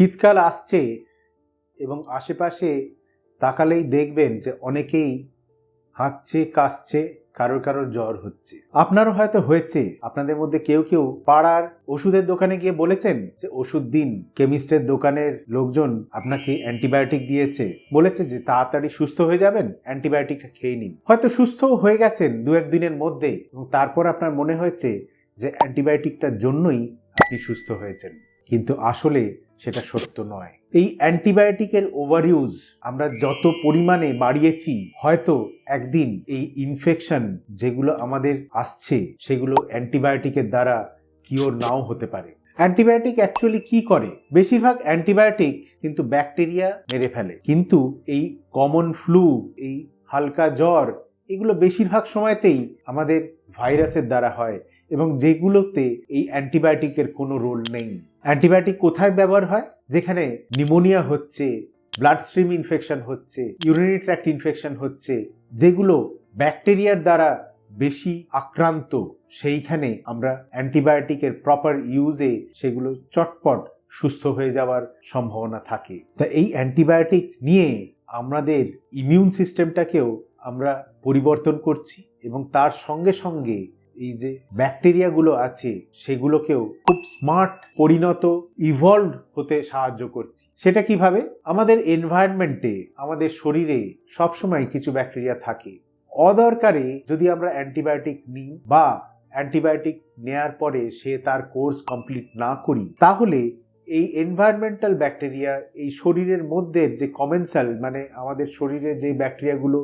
শীতকাল আসছে এবং আশেপাশে তাকালেই দেখবেন যে অনেকেই হাঁচছে কাশছে কারোর কারোর জ্বর হচ্ছে। আপনারও হয়তো হয়েছে। আপনাদের মধ্যে কেউ কেউ পাড়ার ওষুধের দোকানে গিয়ে বলেছেন যে ওষুধ দিন। কেমিস্টের দোকানের লোকজন আপনাকে অ্যান্টিবায়োটিক দিয়েছে। বলেছে যে তাড়াতাড়ি সুস্থ হয়ে যাবেন, অ্যান্টিবায়োটিকটা খেয়ে নিন। হয়তো সুস্থও হয়ে গেছেন দু একদিনের মধ্যে এবং তারপর আপনার মনে হয়েছে যে অ্যান্টিবায়োটিকটার জন্যই আপনি সুস্থ হয়েছেন। কিন্তু আসলে সেটা সত্য নয়। এই অ্যান্টিবায়োটিকের ওভার ইউজ আমরা যত পরিমাণে বাড়িয়েছি, হয়তো একদিন এই ইনফেকশন যেগুলো আমাদের আসছে, সেগুলো অ্যান্টিবায়োটিকের দ্বারা কিওর নাও হতে পারে। অ্যান্টিবায়োটিক অ্যাকচুয়ালি কি করে? বেশিরভাগ অ্যান্টিবায়োটিক কিন্তু ব্যাকটেরিয়া মেরে ফেলে। কিন্তু এই কমন ফ্লু এই হালকা জ্বর, এগুলো বেশিরভাগ সময়তেই আমাদের ভাইরাসের দ্বারা হয় এবং যেগুলোতে এই অ্যান্টিবায়োটিকের কোনো রোল নেই। অ্যান্টিবায়োটিক কোথায় ব্যবহার হয়? যেখানে নিউমোনিয়া হচ্ছে ব্লাড স্ট্রিম ইনফেকশন হচ্ছে ইউরিনারি ট্র্যাক্ট ইনফেকশন হচ্ছে, যেগুলো ব্যাকটেরিয়ার দ্বারা বেশি আক্রান্ত। সেইখানে আমরা অ্যান্টিবায়োটিকের প্রপার ইউজে সেগুলো চটপট সুস্থ হয়ে যাওয়ার সম্ভাবনা থাকে। তা এই অ্যান্টিবায়োটিক নিয়ে আমাদের ইমিউন সিস্টেমটাকেও আমরা পরিবর্তন করছি এবং তার সঙ্গে সঙ্গে এই যে ব্যাকটেরিয়াগুলো আছে, সেগুলোকেও খুব স্মার্ট পরিণত ইভলভ হতে সাহায্য করছি। সেটা কীভাবে? আমাদের এনভায়রনমেন্টে আমাদের শরীরে সবসময় কিছু ব্যাকটেরিয়া থাকে। অদরকারে যদি আমরা অ্যান্টিবায়োটিক নিই বা অ্যান্টিবায়োটিক নেয়ার পরে সে তার কোর্স কমপ্লিট না করি, তাহলে এই এনভায়রনমেন্টাল ব্যাকটেরিয়া এই শরীরের মধ্যে যে কমেন্সাল মানে আমাদের শরীরে যে ব্যাকটেরিয়াগুলো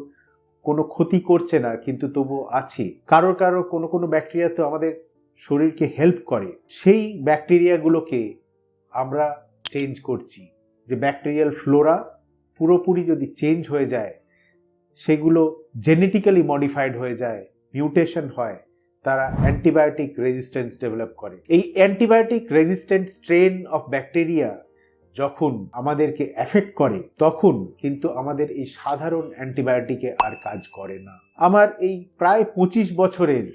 কোনো ক্ষতি করছে না, কিন্তু তবু আছে। কারোর কারোর কোনো কোনো ব্যাকটেরিয়া তো আমাদের শরীরকে হেল্প করে। সেই ব্যাকটেরিয়াগুলোকে আমরা চেঞ্জ করছি। যে ব্যাকটেরিয়াল ফ্লোরা পুরোপুরি যদি চেঞ্জ হয়ে যায়, সেগুলো জেনেটিক্যালি মডিফাইড হয়ে যায় মিউটেশন হয়, তারা অ্যান্টিবায়োটিক রেজিস্ট্যান্স ডেভেলপ করে। এই antibiotic resistant strain of bacteria যখন আমাদেরকে এফেক্ট করে, তখন কিন্তু আমাদের এই সাধারণ অ্যান্টিবায়োটিকে আর কাজ করে না। আমার এই প্রায় পঁচিশ বছরের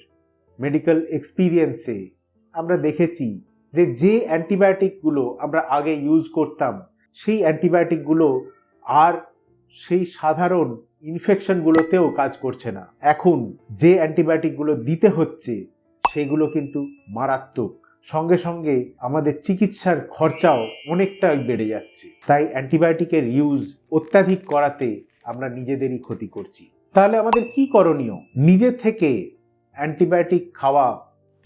মেডিকেল এক্সপিরিয়েন্সে আমরা দেখেছি যে যে অ্যান্টিবায়োটিকগুলো আমরা আগে ইউজ করতাম, সেই অ্যান্টিবায়োটিকগুলো আর সেই সাধারণ ইনফেকশনগুলোতেও কাজ করছে না। এখন যে অ্যান্টিবায়োটিকগুলো দিতে হচ্ছে, সেগুলো কিন্তু মারাত্মক। সঙ্গে সঙ্গে আমাদের চিকিৎসার খরচাও অনেকটা বেড়ে যাচ্ছে। তাই অ্যান্টিবায়োটিকের ইউজ অত্যাধিক করাতে আমরা নিজেদেরই ক্ষতি করছি। তাহলে আমাদের কি করণীয়? নিজে থেকে অ্যান্টিবায়োটিক খাওয়া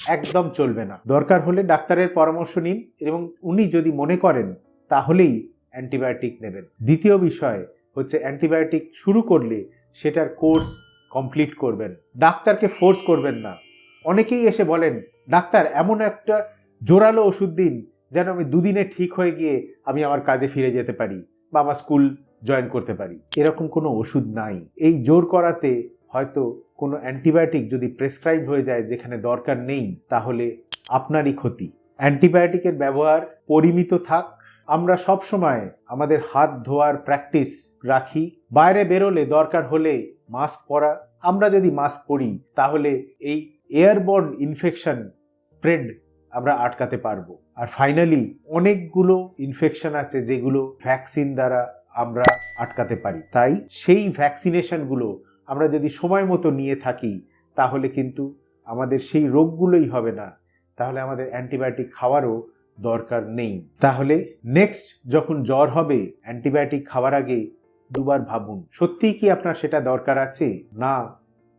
একদম চলবে না। দরকার হলে ডাক্তারের পরামর্শ নিন এবং উনি যদি মনে করেন, তাহলেই অ্যান্টিবায়োটিক নেবেন। দ্বিতীয় বিষয় হচ্ছে অ্যান্টিবায়োটিক শুরু করলে সেটার কোর্স কমপ্লিট করবেন। ডাক্তারকে ফোর্স করবেন না। অনেকেই এসে বলেন, ডাক্তার, এমন একটা জোরালো ওষুধ দিন যেন আমি দুদিনে ঠিক হয়ে গিয়ে আমি আমার কাজে ফিরে যেতে পারি বা আমার স্কুল জয়েন করতে পারি। এরকম কোনো ওষুধ নাই। এই জোর করাতে হয়তো কোনো অ্যান্টিবায়োটিক যদি প্রেসক্রাইব হয়ে যায় যেখানে দরকার নেই, তাহলে আপনারই ক্ষতি। অ্যান্টিবায়োটিকের ব্যবহার পরিমিত থাক। আমরা সব সময় আমাদের হাত ধোয়ার প্র্যাকটিস রাখি। বাইরে বেরোলে দরকার হলে মাস্ক পরা। আমরা যদি মাস্ক পরি, তাহলে এই এয়ারবর্ন ইনফেকশন স্প্রেড আমরা আটকাতে পারব। আর ফাইনালি অনেকগুলো ইনফেকশন আছে যেগুলো ভ্যাকসিন দ্বারা আমরা আটকাতে পারি। তাই সেই ভ্যাকসিনেশনগুলো আমরা যদি সময় মতো নিয়ে থাকি, তাহলে কিন্তু আমাদের সেই রোগগুলোই হবে না। তাহলে আমাদের অ্যান্টিবায়োটিক খাওয়ারও দরকার নেই। তাহলে নেক্সট যখন জ্বর হবে অ্যান্টিবায়োটিক খাওয়ার আগে দুবার ভাবুন, সত্যিই কি আপনার সেটা দরকার আছে? না,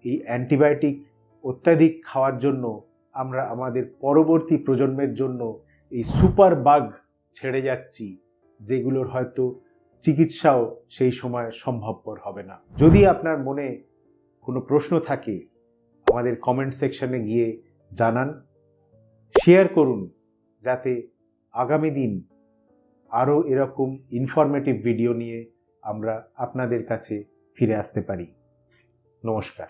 এই অ্যান্টিবায়োটিক অত্যাধিক খাওয়ার জন্য আমরা আমাদের পরবর্তী প্রজন্মের জন্য এই সুপার বাগ ছেড়ে যাচ্ছি, যেগুলোর হয়তো চিকিৎসাও সেই সময় সম্ভবপর হবে না। যদি আপনার মনে কোনো প্রশ্ন থাকে, আমাদের কমেন্ট সেকশনে গিয়ে জানান। শেয়ার করুন, যাতে আগামী দিন আরও এরকম ইনফরমেটিভ ভিডিও নিয়ে আমরা আপনাদের কাছে ফিরে আসতে পারি। নমস্কার।